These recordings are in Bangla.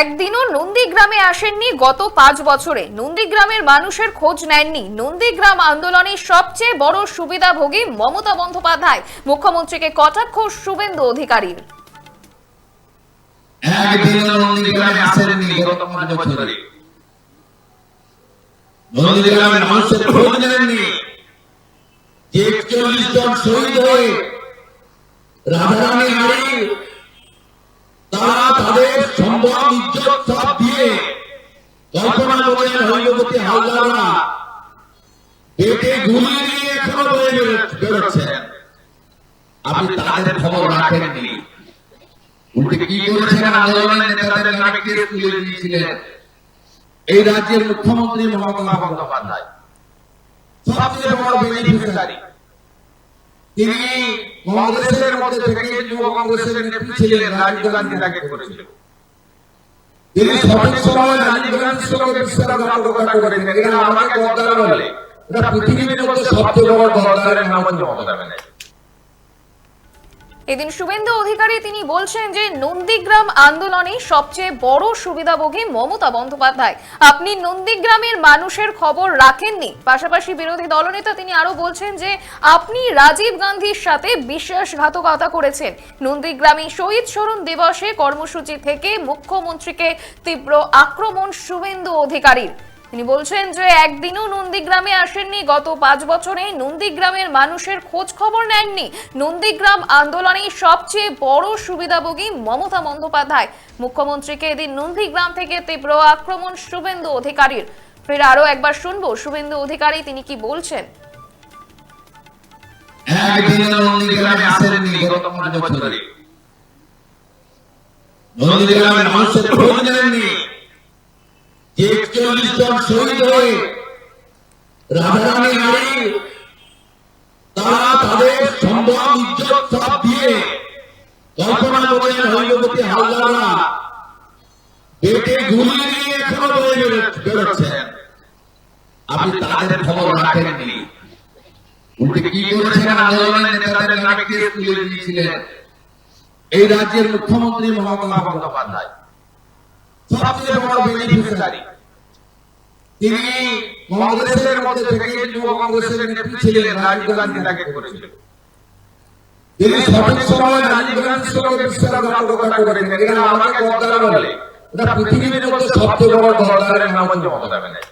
একদিনও নন্দীগ্রামে আসেননি গত পাঁচ বছরে। নন্দীগ্রামের মানুষের খোঁজ নেননি। নন্দীগ্রাম আন্দোলনের সবচেয়ে বড় সুবিধাভোগী মমতা বন্দ্যোপাধ্যায়। মুখ্যমন্ত্রীকে কটাক্ষ শুভেন্দু অধিকারীর রাধারানী নারী তারা তাদের সম্মান ইজ্জত সব দিয়ে কল্পনা করেন হরিবতী হালদাররা পেটে গুলি নিয়ে এখনও বয়ে বেরো- বেরোচ্ছেন। আপনি তাদের খবর রাখেননি। উল্টে কি করেছেন আন্দোলনের নেতাদের নামে তুলে দিয়েছিলেন। এই রাজ্যের মুখ্যমন্ত্রী মমতা বন্দ্যোপাধ্যায়। সবচেয়ে বড় বেনিফিশিয়ারি তিনি কংগ্রেসের মধ্যে থেকে যুব কংগ্রেসের নেত্রী ছিলেন রাজীব গান্ধী তাকে করেছিল। তিনি সঠিক সময় রাজীব গান্ধীর সঙ্গে বিশ্বাসঘাতকতা করেছেন। এখানে আমাকে গদ্দার বলে এটা পৃথিবীর মধ্যে সবচেয়ে বড় গদ্দারের নাম হচ্ছে মমতা ব্যানার্জি এদিন শুভেন্দু অধিকারী তিনি বলছেন যে নন্দীগ্রাম আন্দোলনে সবচেয়ে বড় সুবিধাভোগী মমতা বন্দ্যোপাধ্যায়। আপনি নন্দীগ্রামের মানুষের খবর রাখেননি। পাশাপাশি বিরোধী দলনেতা তিনি আরও বলছেন যে আপনি রাজীব গান্ধীর সাথে বিশ্বাসঘাতকতা করেছেন। নন্দীগ্রামে শহীদ স্মরণ দিবসে কর্মসূচি থেকে মুখ্যমন্ত্রীকে তীব্র আক্রমণ শুভেন্দু অধিকারীর। তিনি বলছেন যে একদিনও নন্দীগ্রামে আসেননি। গত পাঁচ বছরে নন্দীগ্রামের মানুষের খোঁজ খবর নেননি। নন্দীগ্রাম আন্দোলনে সবচেয়ে বড় সুবিধাভোগী মমতা বন্দ্যোপাধ্যায়। মুখ্যমন্ত্রীকে এদিন নন্দীগ্রাম থেকে তীব্র আক্রমণ শুভেন্দু অধিকারীর। ফের আরও একবার শুনব, শুভেন্দু অধিকারী তিনি কি বলছেন? নন্দীগ্রামের মানুষের খোঁজ নেননি। একচল্লিশ জন শহীদ হয়ে রাধারানী নারী তারা তাদের সম্মান, ইজ্জত, সব দিয়ে কল্পনা করেন হরিবতী হালদাররা। পেটে গুলি নিয়ে এখনও বয়ে বেরোচ্ছেন আপনি তাদের খবর রাখেননি। উল্টে কি করেছেন? আন্দোলনের নেতাদের নামে তুলে দিয়েছিলেন। এই রাজ্যের মুখ্যমন্ত্রী মমতা বন্দ্যোপাধ্যায়। সবচেয়ে বড় বেনিফিশিয়ারি তিনি কংগ্রেসের মধ্যে থেকে যুব কংগ্রেসের নেত্রী ছিলেন রাজীব গান্ধী তাকে করেছিল তিনি সঠিক সময় রাজীব গান্ধীর সঙ্গে বিশ্বাসঘাতকতা করেছেন এখানে আমাকে গদ্দার বলে এটা পৃথিবীর মধ্যে সবচেয়ে বড় গদ্দারের নাম হচ্ছে মমতা ব্যানার্জি।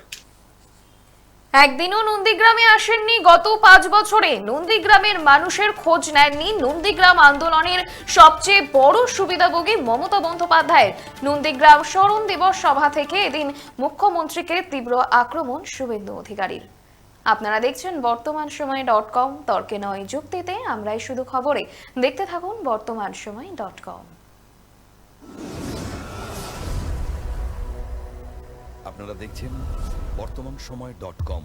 একদিনও নন্দীগ্রামে আসেননি গত পাঁচ বছরে। নন্দীগ্রামের মানুষের খোঁজ নেননি। নন্দীগ্রাম আন্দোলনের সবচেয়ে বড় সুবিধাভোগী মমতা বন্দ্যোপাধ্যায়ের। নন্দীগ্রাম স্মরণ দিবস সভা থেকে এদিন মুখ্যমন্ত্রীকে তীব্র আক্রমণ শুভেন্দু অধিকারীর। আপনারা দেখছেন বর্তমান সময় ডট কম। তর্কে নয় যুক্তিতে আমরাই শুধু খবরে। দেখতে থাকুন বর্তমান সময় ডট কম। আপনারা দেখছেন বর্তমান সময় ডট কম